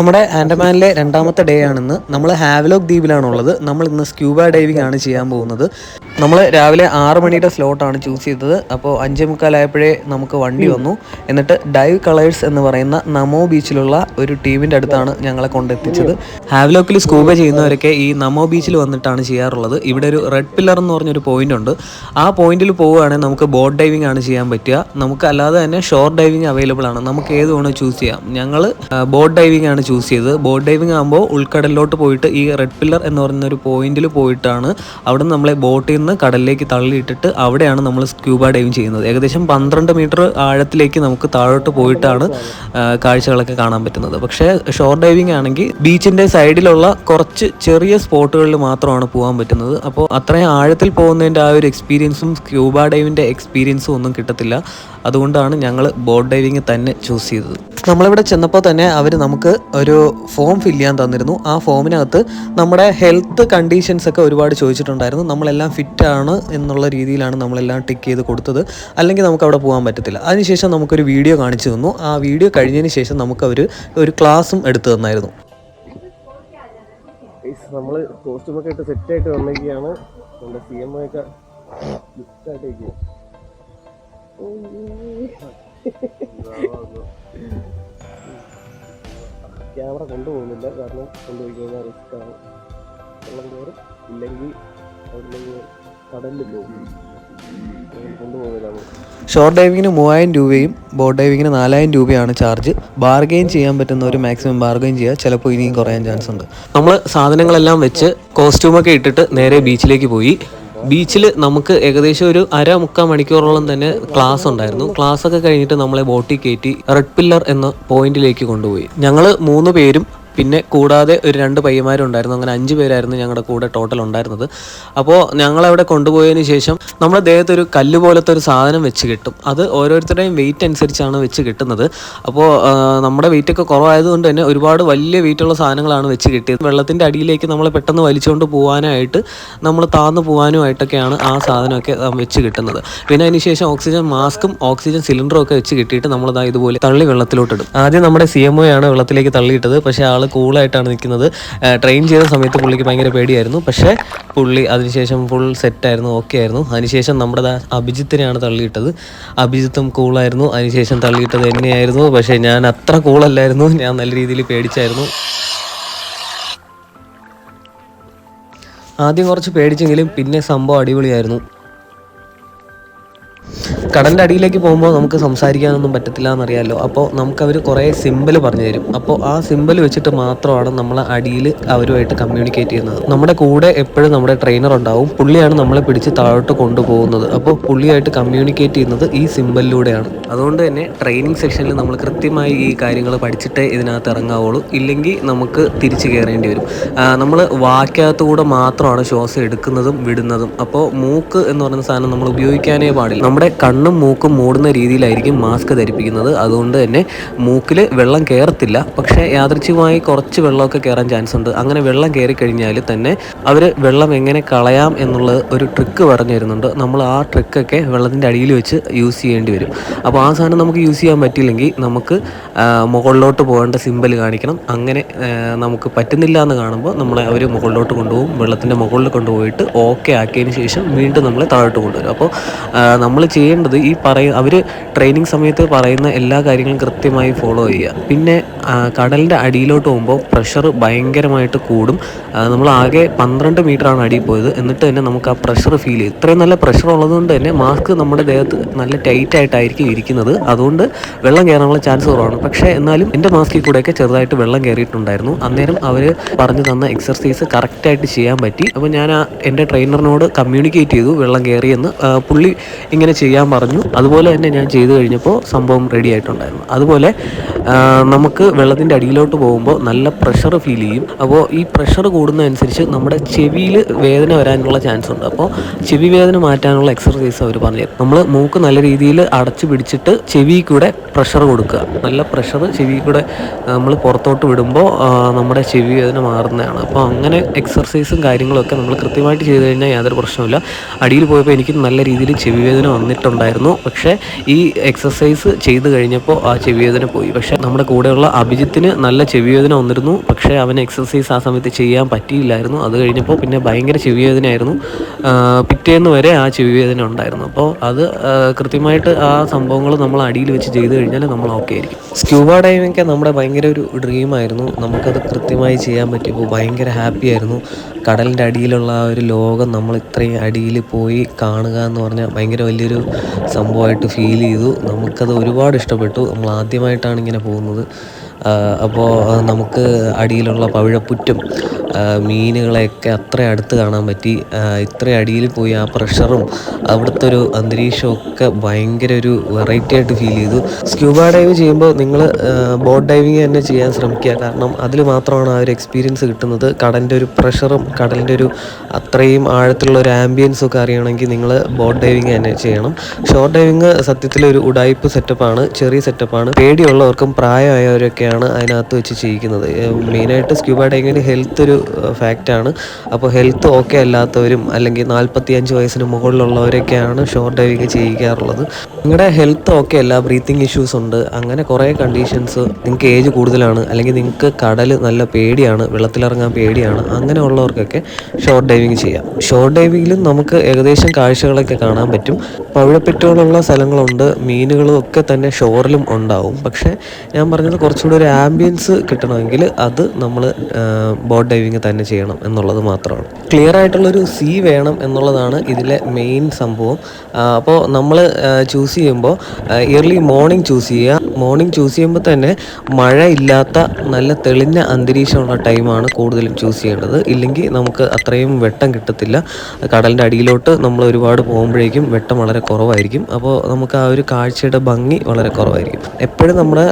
നമ്മുടെ ആൻഡമാനിലെ രണ്ടാമത്തെ ഡേ ആണെന്ന് നമ്മൾ ഹാവലോക്ക് ദ്വീപിലാണുള്ളത്. നമ്മൾ ഇന്ന് സ്ക്യൂബ ഡൈവിംഗ് ആണ് ചെയ്യാൻ പോകുന്നത്. നമ്മൾ രാവിലെ ആറ് മണിയുടെ സ്ലോട്ടാണ് ചൂസ് ചെയ്തത്. അപ്പോൾ അഞ്ചേ മുക്കാലായപ്പോഴേ നമുക്ക് വണ്ടി വന്നു. എന്നിട്ട് ഡൈവ് കളേഴ്സ് എന്ന് പറയുന്ന നമോ ബീച്ചിലുള്ള ഒരു ടീമിന്റെ അടുത്താണ് ഞങ്ങളെ കൊണ്ടെത്തിച്ചത്. ഹാവ്ലോക്കിൽ സ്കൂബ ചെയ്യുന്നവരൊക്കെ ഈ നമോ ബീച്ചിൽ വന്നിട്ടാണ് ചെയ്യാറുള്ളത്. ഇവിടെ ഒരു റെഡ് പില്ലർ എന്ന് പറഞ്ഞൊരു പോയിന്റ് ഉണ്ട്. ആ പോയിന്റിൽ പോവുകയാണെങ്കിൽ നമുക്ക് ബോട്ട് ഡൈവിംഗ് ആണ് ചെയ്യാൻ പറ്റുക. നമുക്ക് അല്ലാതെ തന്നെ ഷോർ ഡൈവിംഗ് അവൈലബിൾ ആണ്. നമുക്ക് ഏത് വേണോ ചൂസ് ചെയ്യാം. ഞങ്ങൾ ബോട്ട് ഡൈവിംഗ് ആണ് ചൂസ് ചെയ്തത്. ബോട്ട് ഡൈവിംഗ് ആകുമ്പോൾ ഉൾക്കടലിലോട്ട് പോയിട്ട് ഈ റെഡ് പില്ലർ എന്ന് പറയുന്ന ഒരു പോയിന്റിൽ പോയിട്ടാണ് അവിടെ നമ്മളെ ബോട്ടിൽ നിന്ന് കടലിലേക്ക് തള്ളിയിട്ടിട്ട് അവിടെയാണ് നമ്മൾ സ്ക്യൂബ ഡൈവിങ് ചെയ്യുന്നത്. ഏകദേശം പന്ത്രണ്ട് മീറ്റർ ആഴത്തിലേക്ക് നമുക്ക് താഴോട്ട് പോയിട്ടാണ് കാഴ്ചകളൊക്കെ കാണാൻ പറ്റുന്നത്. പക്ഷേ ഷോർ ഡൈവിംഗ് ആണെങ്കിൽ ബീച്ചിന്റെ സൈഡിലുള്ള കുറച്ച് ചെറിയ സ്പോട്ടുകളിൽ മാത്രമാണ് പോകാൻ പറ്റുന്നത്. അപ്പോൾ അത്രയും ആഴത്തിൽ പോകുന്നതിന്റെ ആ ഒരു എക്സ്പീരിയൻസും സ്ക്യൂബ ഡൈവിന്റെ എക്സ്പീരിയൻസും ഒന്നും കിട്ടത്തില്ല. അതുകൊണ്ടാണ് ഞങ്ങൾ ബോട്ട് ഡൈവിങ് തന്നെ ചൂസ് ചെയ്തത്. നമ്മളിവിടെ ചെന്നപ്പോൾ തന്നെ അവർ നമുക്ക് ഒരു ഫോം ഫില്ല് ചെയ്യാൻ തന്നിരുന്നു. ആ ഫോമിനകത്ത് നമ്മുടെ ഹെൽത്ത് കണ്ടീഷൻസ് ഒക്കെ ഒരുപാട് ചോദിച്ചിട്ടുണ്ടായിരുന്നു. നമ്മളെല്ലാം ഫിറ്റ് ആണ് എന്നുള്ള രീതിയിലാണ് നമ്മളെല്ലാം ടിക്ക് ചെയ്ത് കൊടുത്തത്. അല്ലെങ്കിൽ നമുക്ക് അവിടെ പോകാൻ പറ്റത്തില്ല. അതിനുശേഷം നമുക്കൊരു വീഡിയോ കാണിച്ചു തന്നു. ആ വീഡിയോ കഴിഞ്ഞതിന് ശേഷം നമുക്ക് അവർ ഒരു ക്ലാസ്സും എടുത്തു തന്നായിരുന്നു. നമ്മൾ കോസ്റ്റ്യൂമൊക്കെ ഇട്ട് സെറ്റായിട്ട് വന്നിരിക്കുകയാണ്. നമ്മുടെ സി എം ഒക്കെ ലുക്കായിട്ട് ഇരിക്കുക ക്യാമറ കൊണ്ടുപോകുന്നില്ല. കാരണം കൊണ്ടുപോയി കഴിഞ്ഞാൽ റിസ്ക് ആണ്. വെള്ളം ഇല്ലെങ്കിൽ അവിടെ ഷോർട്ട് ഡൈവിങ്ങിന് മൂവായിരം രൂപയും ബോട്ട് ഡൈവിങ്ങിന് നാലായിരം രൂപയാണ് ചാർജ് ബാർഗെയിൻ ചെയ്യാൻ പറ്റുന്ന ഒരു മാക്സിമം ബാർഗെയിൻ ചെയ്യുക ചിലപ്പോൾ ഇനിയും കുറയാൻ ചാൻസ് ഉണ്ട്. നമ്മൾ സാധനങ്ങളെല്ലാം വെച്ച് കോസ്റ്റ്യൂമൊക്കെ ഇട്ടിട്ട് നേരെ ബീച്ചിലേക്ക് പോയി. ബീച്ചിൽ നമുക്ക് ഏകദേശം ഒരു അര മുക്കാൽ മണിക്കൂറോളം തന്നെ ക്ലാസ് ഉണ്ടായിരുന്നു. ക്ലാസ് ഒക്കെ കഴിഞ്ഞിട്ട് നമ്മളെ ബോട്ടിൽ കയറ്റി റെഡ് പില്ലർ എന്ന പോയിന്റിലേക്ക് കൊണ്ടുപോയി. ഞങ്ങൾ മൂന്ന് പേരും പിന്നെ കൂടാതെ ഒരു രണ്ട് പയ്യന്മാരുണ്ടായിരുന്നു. അങ്ങനെ അഞ്ച് പേരായിരുന്നു ഞങ്ങളുടെ കൂടെ ടോട്ടൽ ഉണ്ടായിരുന്നത്. അപ്പോൾ ഞങ്ങളവിടെ കൊണ്ടുപോയതിന് ശേഷം നമ്മുടെ ദേഹത്ത് ഒരു കല്ല് പോലത്തെ ഒരു സാധനം വെച്ച് കിട്ടും. അത് ഓരോരുത്തരുടെയും വെയിറ്റ് അനുസരിച്ചാണ് വെച്ച് കിട്ടുന്നത്. അപ്പോൾ നമ്മുടെ വെയിറ്റൊക്കെ കുറവായതുകൊണ്ട് തന്നെ ഒരുപാട് വലിയ വെയിറ്റുള്ള സാധനങ്ങളാണ് വെച്ച് കിട്ടിയത്. വെള്ളത്തിന്റെ അടിയിലേക്ക് നമ്മൾ പെട്ടെന്ന് വലിച്ചുകൊണ്ട് പോകാനായിട്ട് നമ്മൾ താന്നു പോകാനുമായിട്ടൊക്കെയാണ് ആ സാധനമൊക്കെ വെച്ച് കിട്ടുന്നത്. പിന്നെ അതിന് ശേഷം ഓക്സിജൻ മാസ്കും ഓക്സിജൻ സിലിണ്ടറും ഒക്കെ വെച്ച് കിട്ടിയിട്ട് നമ്മളിതാ ഇതുപോലെ തള്ളി വെള്ളത്തിലോട്ടിടും ആദ്യം നമ്മുടെ സി എം ആണ് വെള്ളത്തിലേക്ക് തള്ളിയിട്ടത്. പക്ഷേ ആൾ കൂളായിട്ടാണ് നിൽക്കുന്നത്. ട്രെയിൻ ചെയ്ത സമയത്ത് പുള്ളിക്ക് ഭയങ്കര പേടിയായിരുന്നു. പക്ഷേ പുള്ളി അതിനുശേഷം ഫുൾ സെറ്റായിരുന്നു ഓക്കെ ആയിരുന്നു. അതിനുശേഷം നമ്മുടെ അഭിജിത്തിനെയാണ് തള്ളിയിട്ടത്. അഭിജിത്തും കൂളായിരുന്നു. അതിനുശേഷം തള്ളിയിട്ടത് എന്നെയായിരുന്നു. പക്ഷേ ഞാൻ അത്ര കൂളല്ലായിരുന്നു. ഞാൻ നല്ല രീതിയിൽ പേടിച്ചായിരുന്നു. ആദ്യം കുറച്ച് പേടിച്ചെങ്കിലും പിന്നെ സംഭവം അടിപൊളിയായിരുന്നു. കടലിന്റെ അടിയിലേക്ക് പോകുമ്പോൾ നമുക്ക് സംസാരിക്കാനൊന്നും പറ്റത്തില്ല എന്നറിയാമല്ലോ അപ്പോൾ നമുക്ക് അവർ കുറേ സിമ്പിൾ പറഞ്ഞു തരും. അപ്പോൾ ആ സിമ്പിൾ വെച്ചിട്ട് മാത്രമാണ് നമ്മൾ അടിയിൽ അവരുമായിട്ട് കമ്മ്യൂണിക്കേറ്റ് ചെയ്യുന്നത്. നമ്മുടെ കൂടെ എപ്പോഴും നമ്മുടെ ട്രെയിനർ ഉണ്ടാവും. പുള്ളിയാണ് നമ്മളെ പിടിച്ച് താഴോട്ട് കൊണ്ടുപോകുന്നത്. അപ്പോൾ പുള്ളിയായിട്ട് കമ്മ്യൂണിക്കേറ്റ് ചെയ്യുന്നത് ഈ സിമ്പിളിലൂടെയാണ് അതുകൊണ്ട് തന്നെ ട്രെയിനിങ് സെക്ഷനിൽ നമ്മൾ കൃത്യമായി ഈ കാര്യങ്ങൾ പഠിച്ചിട്ടേ ഇതിനകത്ത് ഇറങ്ങാവുള്ളൂ. ഇല്ലെങ്കിൽ നമുക്ക് തിരിച്ചു കയറേണ്ടി വരും. നമ്മൾ വാക്കകത്തുകൂടെ മാത്രമാണ് ശ്വാസം എടുക്കുന്നതും വിടുന്നതും. അപ്പോൾ മൂക്ക് എന്ന് പറയുന്ന സാധനം നമ്മൾ ഉപയോഗിക്കാനേ പാടില്ല. നമ്മുടെ കണ്ണും മൂക്കും മൂടുന്ന രീതിയിലായിരിക്കും മാസ്ക് ധരിപ്പിക്കുന്നത്. അതുകൊണ്ട് തന്നെ മൂക്കിൽ വെള്ളം കയറത്തില്ല പക്ഷേ യാദൃച്ഛികമായി കുറച്ച് വെള്ളമൊക്കെ കയറാൻ ചാൻസ് ഉണ്ട്. അങ്ങനെ വെള്ളം കയറി കഴിഞ്ഞാൽ തന്നെ അവർ വെള്ളം എങ്ങനെ കളയാം എന്നുള്ള ഒരു ട്രിക്ക് പറഞ്ഞു തരുന്നുണ്ട്. നമ്മൾ ആ ട്രിക്കൊക്കെ വെള്ളത്തിന്റെ അടിയിൽ വെച്ച് യൂസ് ചെയ്യേണ്ടി വരും. അപ്പോൾ ആ സാധനം നമുക്ക് യൂസ് ചെയ്യാൻ പറ്റിയില്ലെങ്കിൽ നമുക്ക് മുകളിലോട്ട് പോകേണ്ട സിമ്പൽ കാണിക്കണം. അങ്ങനെ നമുക്ക് പറ്റുന്നില്ല എന്ന് കാണുമ്പോൾ നമ്മളെ അവർ മുകളിലോട്ട് കൊണ്ടുപോകും. വെള്ളത്തിന്റെ മുകളിൽ കൊണ്ടുപോയിട്ട് ഓക്കെ ആക്കിയതിന് ശേഷം വീണ്ടും നമ്മൾ താഴോട്ട് കൊണ്ടുവരും. അപ്പോൾ നമ്മൾ ചെയ്യേണ്ടത് ഈ പറയ അവർ ട്രെയിനിങ് സമയത്ത് പറയുന്ന എല്ലാ കാര്യങ്ങളും കൃത്യമായി ഫോളോ ചെയ്യുക. പിന്നെ കടലിന്റെ അടിയിലോട്ട് പോകുമ്പോൾ പ്രഷർ ഭയങ്കരമായിട്ട് കൂടും. നമ്മൾ ആകെ പന്ത്രണ്ട് മീറ്ററാണ് അടിയിൽ പോയത്. എന്നിട്ട് തന്നെ നമുക്ക് ആ പ്രഷർ ഫീൽ ചെയ്യും. ഇത്രയും നല്ല പ്രഷർ ഉള്ളതുകൊണ്ട് തന്നെ മാസ്ക് നമ്മുടെ ദേഹത്ത് നല്ല ടൈറ്റ് ആയിട്ടായിരിക്കും ഇരിക്കുന്നത്. അതുകൊണ്ട് വെള്ളം കയറാനുള്ള ചാൻസ് കുറവാണ്. പക്ഷേ എന്നാലും എന്റെ മാസ്കിൽ കൂടെയൊക്കെ ചെറുതായിട്ട് വെള്ളം കയറിയിട്ടുണ്ടായിരുന്നു അന്നേരം അവർ പറഞ്ഞു തന്ന എക്സർസൈസ് കറക്റ്റായിട്ട് ചെയ്യാൻ പറ്റി. അപ്പോൾ ഞാൻ ആ എന്റെ ട്രെയിനറിനോട് കമ്മ്യൂണിക്കേറ്റ് ചെയ്തു വെള്ളം കയറിയെന്ന് പുള്ളി ഇങ്ങനെ ചെയ്യാൻ പറഞ്ഞു. അതുപോലെ തന്നെ ഞാൻ ചെയ്തു കഴിഞ്ഞപ്പോൾ സംഭവം റെഡി ആയിട്ടുണ്ടായിരുന്നു. അതുപോലെ നമുക്ക് വെള്ളത്തിന്റെ അടിയിലോട്ട് പോകുമ്പോൾ നല്ല പ്രഷർ ഫീൽ ചെയ്യും. അപ്പോൾ ഈ പ്രഷർ കൂടുന്നതനുസരിച്ച് നമ്മുടെ ചെവിയിൽ വേദന വരാനുള്ള ചാൻസ് ഉണ്ട്. അപ്പോൾ ചെവി വേദന മാറ്റാനുള്ള എക്സർസൈസ് അവർ പറഞ്ഞു നമ്മൾ മൂക്ക് നല്ല രീതിയിൽ അടച്ചു പിടിച്ചിട്ട് ചെവി കൂടെ പ്രഷർ കൊടുക്കുക. നല്ല പ്രഷർ ചെവി കൂടെ നമ്മൾ പുറത്തോട്ട് വിടുമ്പോൾ നമ്മുടെ ചെവി വേദന മാറുന്നതാണ്. അപ്പോൾ അങ്ങനെ എക്സർസൈസും കാര്യങ്ങളൊക്കെ നമ്മൾ കൃത്യമായിട്ട് ചെയ്ത് കഴിഞ്ഞാൽ യാതൊരു പ്രശ്നമില്ല അടിയിൽ പോയപ്പോൾ എനിക്ക് നല്ല രീതിയിൽ ചെവി വേദന വന്നിട്ടുണ്ടായിരുന്നു. പക്ഷേ ഈ എക്സസൈസ് ചെയ്ത് കഴിഞ്ഞപ്പോൾ ആ ചെവിവേദന പോയി. പക്ഷേ നമ്മുടെ കൂടെയുള്ള അഭിജിത്തിന് നല്ല ചെവിവേദന വന്നിരുന്നു. പക്ഷേ അവന് എക്സസൈസ് ആ സമയത്ത് ചെയ്യാൻ പറ്റിയില്ലായിരുന്നു. അത് കഴിഞ്ഞപ്പോൾ പിന്നെ ഭയങ്കര ചെവിവേദനയായിരുന്നു. പിറ്റേന്ന് വരെ ആ ചെവിവേദന ഉണ്ടായിരുന്നു. അപ്പോൾ അത് കൃത്യമായിട്ട് ആ സംഭവങ്ങൾ നമ്മൾ അടിയിൽ വെച്ച് ചെയ്ത് കഴിഞ്ഞാൽ നമ്മൾ ഓക്കെ ആയിരിക്കും. സ്ക്യൂബ ഡൈവിംഗ് ഒക്കെ നമ്മുടെ ഭയങ്കര ഒരു ഡ്രീമായിരുന്നു നമുക്കത് കൃത്യമായി ചെയ്യാൻ പറ്റിയപ്പോൾ ഭയങ്കര ഹാപ്പി ആയിരുന്നു. കടലിന്റെ അടിയിലുള്ള ആ ഒരു ലോകം നമ്മൾ ഇത്രയും അടിയിൽ പോയി കാണുക എന്ന് പറഞ്ഞാൽ ഭയങ്കര വലിയൊരു സംഭവമായിട്ട് ഫീൽ ചെയ്തു. നമുക്കത് ഒരുപാട് ഇഷ്ടപ്പെട്ടു. നമ്മൾ ആദ്യമായിട്ടാണ് ഇങ്ങനെ പോകുന്നത്. അപ്പോൾ നമുക്ക് അടിയിലുള്ള പവിഴപ്പുറ്റും മീനുകളെയൊക്കെ അത്ര അടുത്ത് കാണാൻ പറ്റി. ഇത്ര അടിയിൽ പോയി ആ പ്രഷറും അവിടുത്തെ ഒരു അന്തരീക്ഷമൊക്കെ ഭയങ്കര ഒരു വെറൈറ്റി ആയിട്ട് ഫീൽ ചെയ്തു. സ്ക്യൂബ ഡൈവ് ചെയ്യുമ്പോൾ നിങ്ങൾ ബോട്ട് ഡൈവിങ് തന്നെ ചെയ്യാൻ ശ്രമിക്കുക. കാരണം അതിൽ മാത്രമാണ് ആ ഒരു എക്സ്പീരിയൻസ് കിട്ടുന്നത്. കടലിന്റെ ഒരു പ്രഷറും കടലിന്റെ ഒരു അത്രയും ആഴത്തിലുള്ള ഒരു ആംബിയൻസും ഒക്കെ അറിയണമെങ്കിൽ നിങ്ങൾ ബോട്ട് ഡൈവിങ് തന്നെ ചെയ്യണം. ഷോർട്ട് ഡൈവിങ് സത്യത്തിൽ ഒരു ഉടായ്പ് സെറ്റപ്പാണ് ചെറിയ സെറ്റപ്പാണ് പേടിയുള്ളവർക്കും പ്രായമായവരൊക്കെയാണ് അതിനകത്ത് വെച്ച് ചെയ്യിക്കുന്നത്. മെയിനായിട്ട് സ്ക്യൂബ ഡൈവിങ്ങിന് ഹെൽത്ത് ഒരു ഫാക്റ്റാണ് അപ്പോൾ ഹെൽത്ത് ഓക്കെ അല്ലാത്തവരും അല്ലെങ്കിൽ നാൽപ്പത്തി അഞ്ച് വയസ്സിന് മുകളിലുള്ളവരൊക്കെയാണ് ഷോർട്ട് ഡൈവിങ് ചെയ്യിക്കാറുള്ളത്. നിങ്ങളുടെ ഹെൽത്ത് ഓക്കെ അല്ല ബ്രീത്തിങ് ഇഷ്യൂസ് ഉണ്ട് അങ്ങനെ കുറേ കണ്ടീഷൻസ് നിങ്ങൾക്ക് ഏജ് കൂടുതലാണ് അല്ലെങ്കിൽ നിങ്ങൾക്ക് കടൽ നല്ല പേടിയാണ് വെള്ളത്തിലിറങ്ങാൻ പേടിയാണ് അങ്ങനെയുള്ളവർക്കൊക്കെ ഷോർട്ട് ഡൈവിങ് ചെയ്യാം. ഷോർട്ട് ഡൈവിങ്ങിലും നമുക്ക് ഏകദേശം കാഴ്ചകളൊക്കെ കാണാൻ പറ്റും. പവിഴപ്പെട്ടുകളുള്ള സ്ഥലങ്ങളുണ്ട് മീനുകളും ഒക്കെ തന്നെ ഷോറിലും ഉണ്ടാവും. പക്ഷേ ഞാൻ പറഞ്ഞത് കുറച്ചുകൂടി ഒരു ആംബിയൻസ് കിട്ടണമെങ്കിൽ അത് നമ്മൾ ബോട്ട് ഡൈവിങ് തന്നെ ചെയ്യണം എന്നുള്ളത് മാത്രമാണ്. ക്ലിയർ ആയിട്ടുള്ളൊരു സി വേണം എന്നുള്ളതാണ് ഇതിലെ മെയിൻ സംഭവം. അപ്പോൾ നമ്മൾ ചൂസ് ചെയ്യുമ്പോൾ ഇയർലി മോർണിംഗ് ചൂസ് ചെയ്യുക. മോർണിംഗ് ചൂസ് ചെയ്യുമ്പോൾ തന്നെ മഴ ഇല്ലാത്ത നല്ല തെളിഞ്ഞ അന്തരീക്ഷമുള്ള ടൈമാണ് കൂടുതലും ചൂസ് ചെയ്യേണ്ടത്. ഇല്ലെങ്കിൽ നമുക്ക് അത്രയും വെട്ടം കിട്ടത്തില്ല. കടലിന്റെ അടിയിലോട്ട് നമ്മൾ ഒരുപാട് പോകുമ്പോഴേക്കും വെട്ടം വളരെ കുറവായിരിക്കും. അപ്പോൾ നമുക്ക് ആ ഒരു കാഴ്ചയുടെ ഭംഗി വളരെ കുറവായിരിക്കും. എപ്പോഴും നമ്മുടെ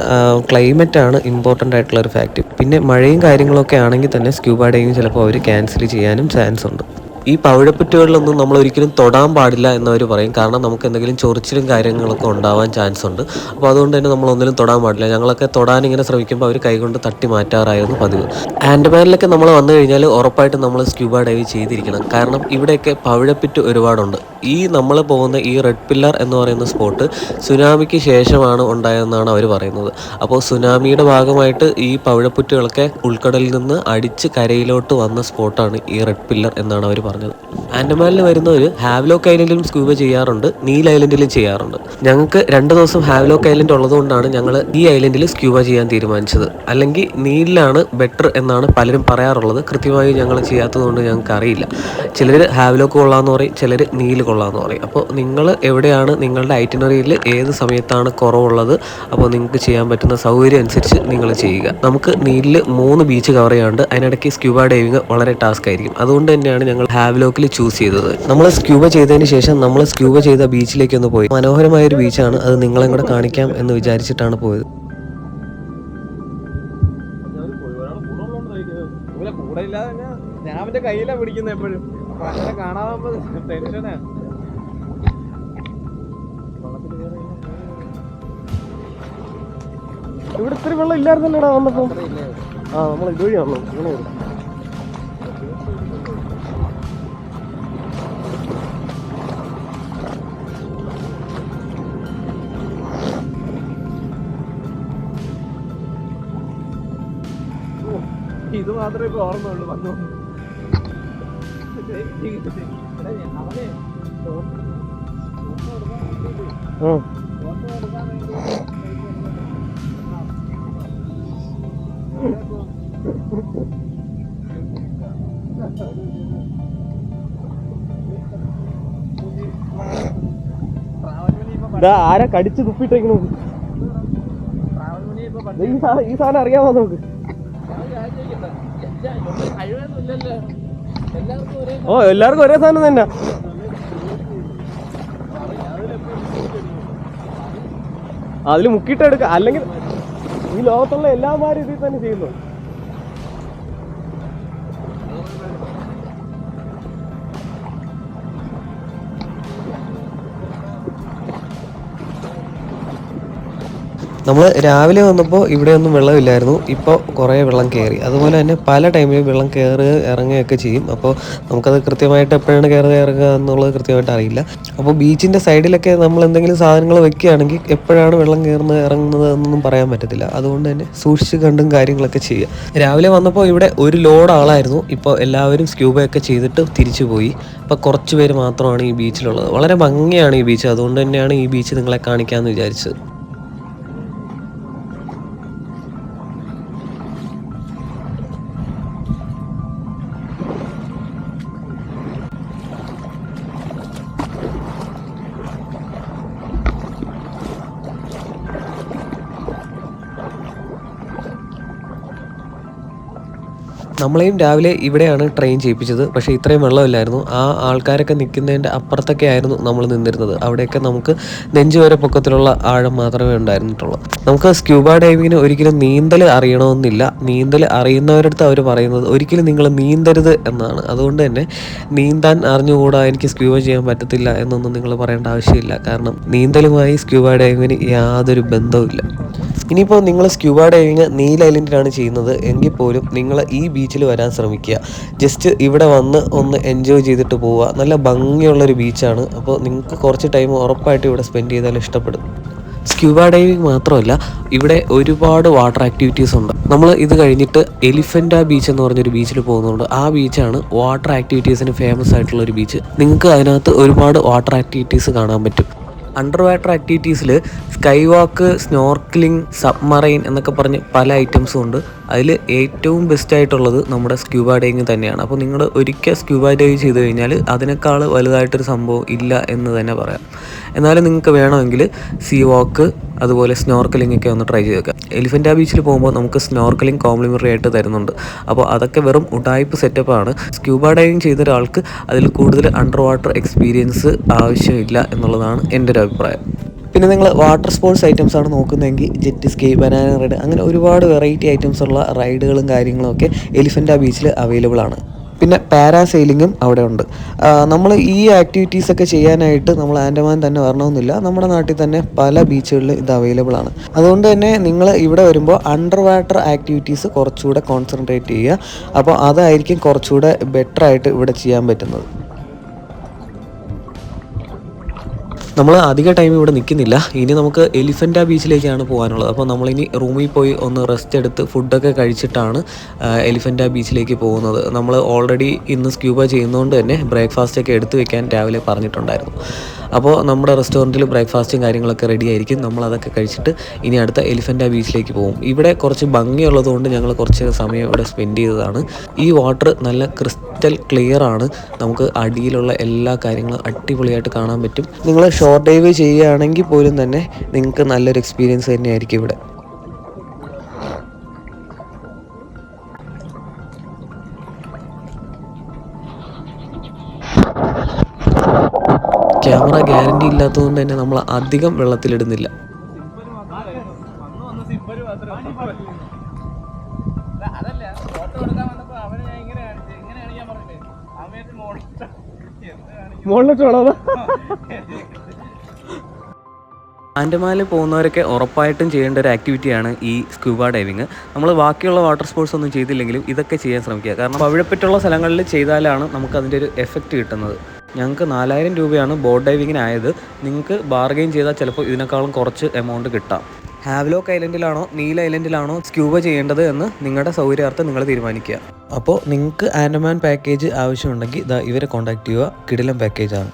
ക്ലൈമറ്റാണ് ഇമ്പോർട്ടന്റ് ആയിട്ടുള്ള ഒരു ഫാക്റ്റ് പിന്നെ മഴയും കാര്യങ്ങളൊക്കെ ആണെങ്കിൽ തന്നെ സ്ക്യൂബ ഡൈവിങ് ചിലപ്പോൾ അവർ ക്യാൻസൽ ചെയ്യാനും ചാൻസ് ഉണ്ട്. ഈ പവിഴപ്പുറ്റുകളിലൊന്നും നമ്മൾ ഒരിക്കലും തൊടാൻ പാടില്ല എന്നവർ പറയും. കാരണം നമുക്ക് എന്തെങ്കിലും ചൊറിച്ചിലും കാര്യങ്ങളൊക്കെ ഉണ്ടാവാൻ ചാൻസ് ഉണ്ട്. അപ്പോൾ അതുകൊണ്ട് തന്നെ നമ്മൾ ഒന്നിലും തൊടാൻ പാടില്ല. ഞങ്ങളൊക്കെ തൊടാൻ ഇങ്ങനെ ശ്രമിക്കുമ്പോൾ അവർ കൈകൊണ്ട് തട്ടി മാറ്റാറായിരുന്നു പതിവ്. ആൻഡമാനിലൊക്കെ നമ്മൾ വന്നു കഴിഞ്ഞാൽ ഉറപ്പായിട്ടും നമ്മൾ സ്ക്യൂബ ഡൈവ് ചെയ്തിരിക്കണം. കാരണം ഇവിടെയൊക്കെ പവിഴപ്പുറ്റ് ഒരുപാടുണ്ട്. ഈ നമ്മൾ പോകുന്ന ഈ റെഡ് പില്ലർ എന്ന് പറയുന്ന സ്പോട്ട് സുനാമിക്ക് ശേഷമാണ് ഉണ്ടായതെന്നാണ് അവർ പറയുന്നത്. അപ്പോൾ സുനാമിയുടെ ഭാഗമായിട്ട് ഈ പവിഴപ്പുറ്റുകളൊക്കെ ഉൾക്കടലിൽ നിന്ന് അടിച്ച് കരയിലോട്ട് വന്ന സ്പോട്ടാണ് ഈ റെഡ് പില്ലർ എന്നാണ് അവർ പറഞ്ഞത്. ആൻഡമാനിൽ വരുന്നവർ ഹാവ്ലോക്ക് ഐലൻഡിലും സ്ക്യൂബ ചെയ്യാറുണ്ട് നീൽ ഐലൻഡിലും ചെയ്യാറുണ്ട്. ഞങ്ങൾക്ക് രണ്ട് ദിവസം ഹാവ്ലോക്ക് ഐലൻഡ് ഉള്ളതുകൊണ്ടാണ് ഞങ്ങൾ ഈ ഐലൻഡിൽ സ്ക്യൂബ ചെയ്യാൻ തീരുമാനിച്ചത്. അല്ലെങ്കിൽ നീലിലാണ് ബെറ്റർ എന്നാണ് പലരും പറയാറുള്ളത്. കൃത്യമായി ഞങ്ങൾ ചെയ്യാത്തതുകൊണ്ട് ഞങ്ങൾക്ക് അറിയില്ല. ചിലർ ഹാവ്ലോക്ക് കൊള്ളാന്ന് പറയും ചിലർ നീൽ കൊള്ളാമെന്ന് പറയും. അപ്പോൾ നിങ്ങൾ എവിടെയാണ് നിങ്ങളുടെ ഐറ്റിനറിയിൽ ഏത് സമയത്താണ് കുറവുള്ളത്? അപ്പോൾ നിങ്ങൾക്ക് ചെയ്യാൻ പറ്റുന്ന സൗകര്യം അനുസരിച്ച് നിങ്ങൾ ചെയ്യുക. നമുക്ക് നീലിൽ മൂന്ന് ബീച്ച് കവർ ചെയ്യാണ്ട് അതിനിടയ്ക്ക് സ്ക്യൂബ ഡൈവിങ് വളരെ ടാസ്ക് ആയിരിക്കും. അതുകൊണ്ട് തന്നെയാണ് ഞങ്ങൾ ഹാവ്ലോക്കിൽ ചൂസ് ചെയ്തത്. നമ്മൾ സ്ക്യൂബ ചെയ്തതിന് ശേഷം നമ്മൾ സ്ക്യൂബ ചെയ്ത ബീച്ചിലേക്ക് ഒന്ന് പോയി. മനോഹരമായ ഒരു ബീച്ചാണ് അത് നിങ്ങളെ കൂടെ കാണിക്കാം എന്ന് വിചാരിച്ചിട്ടാണ് പോയത്. കൂടെ ഇല്ലാതെ ഞാൻ അവന്റെ കയ്യിലാണ് പിടിക്കുന്നത് എപ്പോഴും. കാണാതാകുമ്പോ ടെൻഷനാണ് ഇവിടെ ഇത്തിരി വെള്ളം ഇല്ലായിരുന്നല്ലോടാ വന്നപ്പോ? ആ നമ്മൾ ഇതുവഴി വന്നു. ഇങ്ങനെ വരും ഇത് മാത്രമേ ഇപ്പൊ ഓർമ്മയുള്ളൂ വന്നു ആരാ കടിച്ച് തുപ്പിട്ടേക്കണു ഈ സാധനം അറിയാമോ നമുക്ക്? ഓ എല്ലാവർക്കും ഒരേ സാധനം തന്നെ. അതിൽ മുക്കിയിട്ട് എടുക്കുക അല്ലെങ്കിൽ ഈ ലോകത്തുള്ള എല്ലാമാരും ഇതിൽ തന്നെ ചെയ്യുന്നു നമ്മൾ രാവിലെ വന്നപ്പോൾ ഇവിടെ ഒന്നും വെള്ളമില്ലായിരുന്നു. ഇപ്പോൾ കുറേ വെള്ളം കയറി അതുപോലെ തന്നെ പല ടൈമിലും വെള്ളം കയറി ഇറങ്ങുകയൊക്കെ ചെയ്യും. അപ്പോൾ നമുക്കത് കൃത്യമായിട്ട് എപ്പോഴാണ് കയറി ഇറങ്ങുക എന്നുള്ളത് കൃത്യമായിട്ട് അറിയില്ല. അപ്പോൾ ബീച്ചിന്റെ സൈഡിലൊക്കെ നമ്മൾ എന്തെങ്കിലും സാധനങ്ങൾ വെക്കുകയാണെങ്കിൽ എപ്പോഴാണ് വെള്ളം കയറുന്നത് ഇറങ്ങുന്നത് എന്നൊന്നും പറയാൻ പറ്റത്തില്ല. അതുകൊണ്ട് തന്നെ സൂക്ഷിച്ച് കണ്ടും കാര്യങ്ങളൊക്കെ ചെയ്യുക. രാവിലെ വന്നപ്പോൾ ഇവിടെ ഒരു ലോഡ് ആളായിരുന്നു. ഇപ്പോൾ എല്ലാവരും സ്ക്യൂബയൊക്കെ ചെയ്തിട്ട് തിരിച്ചു പോയി. ഇപ്പോൾ കുറച്ച് പേര് മാത്രമാണ് ഈ ബീച്ചിലുള്ളത്. വളരെ ഭംഗിയാണ് ഈ ബീച്ച്. അതുകൊണ്ട് തന്നെയാണ് ഈ ബീച്ച് നിങ്ങളെ കാണിക്കാമെന്ന് വിചാരിച്ചത്. നമ്മളെയും രാവിലെ ഇവിടെയാണ് ട്രെയിൻ ചെയ്യിപ്പിച്ചത്. പക്ഷേ ഇത്രയും വെള്ളമില്ലായിരുന്നു. ആ ആൾക്കാരൊക്കെ നിൽക്കുന്നതിന്റെ അപ്പുറത്തൊക്കെ ആയിരുന്നു നമ്മൾ നിന്നിരുന്നത്. അവിടെയൊക്കെ നമുക്ക് നെഞ്ചു വരെ പൊക്കത്തിലുള്ള ആഴം മാത്രമേ ഉണ്ടായിരുന്നിട്ടുള്ളൂ. നമുക്ക് സ്ക്യൂബ ഡൈവിങ്ങിന് ഒരിക്കലും നീന്തൽ അറിയണമെന്നില്ല. നീന്തൽ അറിയുന്നവരടുത്ത് അവർ പറയുന്നത് ഒരിക്കലും നിങ്ങൾ നീന്തരുത് എന്നാണ്. അതുകൊണ്ട് തന്നെ നീന്താൻ അറിഞ്ഞുകൂടാ എനിക്ക് സ്ക്യൂബ ചെയ്യാൻ പറ്റത്തില്ല എന്നൊന്നും നിങ്ങൾ പറയേണ്ട ആവശ്യമില്ല. കാരണം നീന്തലുമായി സ്ക്യൂബ ഡൈവിങ്ങിന് യാതൊരു ബന്ധവുമില്ല. ഇനിയിപ്പോൾ നിങ്ങൾ സ്ക്യൂബ ഡൈവിങ് നീൽ ഐലൻഡിലാണ് ചെയ്യുന്നത് എങ്കിൽ പോലും നിങ്ങൾ ഈ ബീച്ചിൽ വരാൻ ശ്രമിക്കുക. ജസ്റ്റ് ഇവിടെ വന്ന് ഒന്ന് എൻജോയ് ചെയ്തിട്ട് പോവുക. നല്ല ഭംഗിയുള്ളൊരു ബീച്ചാണ്. അപ്പോൾ നിങ്ങൾക്ക് കുറച്ച് ടൈം ഉറപ്പായിട്ട് ഇവിടെ സ്പെൻഡ് ചെയ്താൽ ഇഷ്ടപ്പെടും. സ്ക്യൂബ ഡൈവിങ് മാത്രമല്ല ഇവിടെ ഒരുപാട് വാട്ടർ ആക്ടിവിറ്റീസ് ഉണ്ട്. നമ്മൾ ഇത് കഴിഞ്ഞിട്ട് എലിഫന്റ ബീച്ച് എന്ന് പറഞ്ഞൊരു ബീച്ചിൽ പോകുന്നുണ്ട്. ആ ബീച്ചാണ് വാട്ടർ ആക്ടിവിറ്റീസിന് ഫേമസ് ആയിട്ടുള്ള ഒരു ബീച്ച്. നിങ്ങൾക്ക് അതിനകത്ത് ഒരുപാട് വാട്ടർ ആക്ടിവിറ്റീസ് കാണാൻ പറ്റും. അണ്ടർ വാട്ടർ ആക്ടിവിറ്റീസിൽ സ്കൈ വാക്ക് സ്നോർക്കിലിംഗ് സബ്മറൈൻ എന്നൊക്കെ പറഞ്ഞ് പല ഐറ്റംസും ഉണ്ട്. അതിൽ ഏറ്റവും ബെസ്റ്റ് ആയിട്ടുള്ളത് നമ്മുടെ സ്ക്യൂബ ഡൈവിങ് തന്നെയാണ്. അപ്പോൾ നിങ്ങൾ ഒരിക്കൽ സ്ക്യൂബ ഡൈവ് ചെയ്ത് കഴിഞ്ഞാൽ അതിനേക്കാൾ വലുതായിട്ടൊരു സംഭവം ഇല്ല എന്ന് തന്നെ പറയാം. എന്നാലും നിങ്ങൾക്ക് വേണമെങ്കിൽ സീ വാക്ക് അതുപോലെ സ്നോർക്കലിംഗ് ഒക്കെ ഒന്ന് ട്രൈ ചെയ്ത് എലിഫന്റ എലിഫന്റ ബീച്ചിൽ പോകുമ്പോൾ നമുക്ക് സ്നോർക്കലിംഗ് കോംപ്ലിമെന്ററി ആയിട്ട് തരുന്നുണ്ട്. അപ്പോൾ അതൊക്കെ വെറും ഉടായ്പ് സെറ്റപ്പാണ് സ്ക്യൂബ ഡൈവിങ് ചെയ്ത ഒരാൾക്ക് അതിൽ കൂടുതൽ അണ്ടർ വാട്ടർ എക്സ്പീരിയൻസ് ആവശ്യമില്ല എന്നുള്ളതാണ് എന്റെ ഒരു അഭിപ്രായം. പിന്നെ നിങ്ങൾ വാട്ടർ സ്പോർട്സ് ഐറ്റംസ് ആണ് നോക്കുന്നതെങ്കിൽ ജെറ്റ് സ്കേ ബനാന റൈഡ് അങ്ങനെ ഒരുപാട് വെറൈറ്റി ഐറ്റംസ് ഉള്ള റൈഡുകളും കാര്യങ്ങളും ഒക്കെ എലിഫന്റ ബീച്ചിൽ അവൈലബിൾ ആണ്. പിന്നെ പാരാസെയിലിങ്ങും അവിടെ ഉണ്ട്. നമ്മൾ ഈ ആക്ടിവിറ്റീസ് ഒക്കെ ചെയ്യാനായിട്ട് നമ്മൾ ആൻഡമാൻ തന്നെ വരണമെന്നില്ല. നമ്മുടെ നാട്ടിൽ തന്നെ പല ബീച്ചുകളിലും ഇത് അവൈലബിൾ ആണ്. അതുകൊണ്ട് തന്നെ നിങ്ങൾ ഇവിടെ വരുമ്പോൾ അണ്ടർ വാട്ടർ ആക്ടിവിറ്റീസ് കുറച്ചുകൂടെ കോൺസെൻട്രേറ്റ് ചെയ്യുക. അപ്പോൾ അതായിരിക്കും കുറച്ചുകൂടെ ബെറ്റർ ആയിട്ട് ഇവിടെ ചെയ്യാൻ പറ്റുന്നത്. നമ്മൾ അധിക ടൈം ഇവിടെ നിൽക്കുന്നില്ല ഇനി നമുക്ക് എലിഫന്റ ബീച്ചിലേക്കാണ് പോകാനുള്ളത്. അപ്പോൾ നമ്മളിനി റൂമിൽ പോയി ഒന്ന് റെസ്റ്റ് എടുത്ത് ഫുഡൊക്കെ കഴിച്ചിട്ടാണ് എലിഫന്റ ബീച്ചിലേക്ക് പോകുന്നത്. നമ്മൾ ഓൾറെഡി ഇന്ന് സ്ക്യൂബ ചെയ്യുന്നതുകൊണ്ട് തന്നെ ബ്രേക്ക്ഫാസ്റ്റ് ഒക്കെ എടുത്തു വെക്കാൻ രാവിലെ പറഞ്ഞിട്ടുണ്ടായിരുന്നു. അപ്പോൾ നമ്മുടെ റെസ്റ്റോറന്റിൽ ബ്രേക്ക്ഫാസ്റ്റും കാര്യങ്ങളൊക്കെ റെഡി ആയിരിക്കും. നമ്മൾ അതൊക്കെ കഴിച്ചിട്ട് ഇനി അടുത്ത എലിഫന്റ ബീച്ചിലേക്ക് പോകും. ഇവിടെ കുറച്ച് ഭംഗിയുള്ളതുകൊണ്ട് ഞങ്ങൾ കുറച്ച് സമയം ഇവിടെ സ്പെൻഡ് ചെയ്തതാണ്. ഈ വാട്ടർ നല്ല ക്രിസ്റ്റൽ ക്ലിയർ ആണ്. നമുക്ക് അടിയിലുള്ള എല്ലാ കാര്യങ്ങളും അടിപൊളിയായിട്ട് കാണാൻ പറ്റും. നിങ്ങൾ ഷോർട്ട് ഡൈവ് ചെയ്യുകയാണെങ്കിൽ പോലും തന്നെ നിങ്ങൾക്ക് നല്ലൊരു എക്സ്പീരിയൻസ് തന്നെയായിരിക്കും ഇവിടെ. ക്യാമറ ഗ്യാരണ്ടി ഇല്ലാത്തതുകൊണ്ട് തന്നെ നമ്മൾ അധികം വെള്ളത്തിലിടുന്നില്ല. അതല്ല ഫോട്ടോ ആൻഡമാനിൽ പോകുന്നവരൊക്കെ ഉറപ്പായിട്ടും ചെയ്യേണ്ട ഒരു ആക്ടിവിറ്റിയാണ് ഈ സ്ക്യൂബ ഡൈവിങ്. നമ്മൾ ബാക്കിയുള്ള വാട്ടർ സ്പോർട്സ് ഒന്നും ചെയ്തില്ലെങ്കിലും ഇതൊക്കെ ചെയ്യാൻ ശ്രമിക്കുക. കാരണം പവിഴപ്പറ്റുള്ള സ്ഥലങ്ങളിൽ ചെയ്താലാണ് നമുക്ക് അതിന്റെ ഒരു എഫക്റ്റ് കിട്ടുന്നത്. ഞങ്ങൾക്ക് നാലായിരം രൂപയാണ് ബോട്ട് ഡൈവിങ്ങിനായത്. നിങ്ങൾക്ക് ബാർഗെയിൻ ചെയ്താൽ ചിലപ്പോൾ ഇതിനേക്കാളും കുറച്ച് എമൗണ്ട് കിട്ടാം. ഹാവ്ലോക്ക് ഐലൻഡിലാണോ നീൽ ഐലൻഡിലാണോ സ്ക്യൂബ ചെയ്യേണ്ടത് എന്ന് നിങ്ങളുടെ സൗകര്യാർത്ഥം നിങ്ങൾ തീരുമാനിക്കുക. അപ്പോൾ നിങ്ങൾക്ക് ആൻഡമാൻ പാക്കേജ് ആവശ്യമുണ്ടെങ്കിൽ ഇതാ ഇവരെ കോൺടാക്ട് ചെയ്യുക. കിടിലം പാക്കേജാണ്.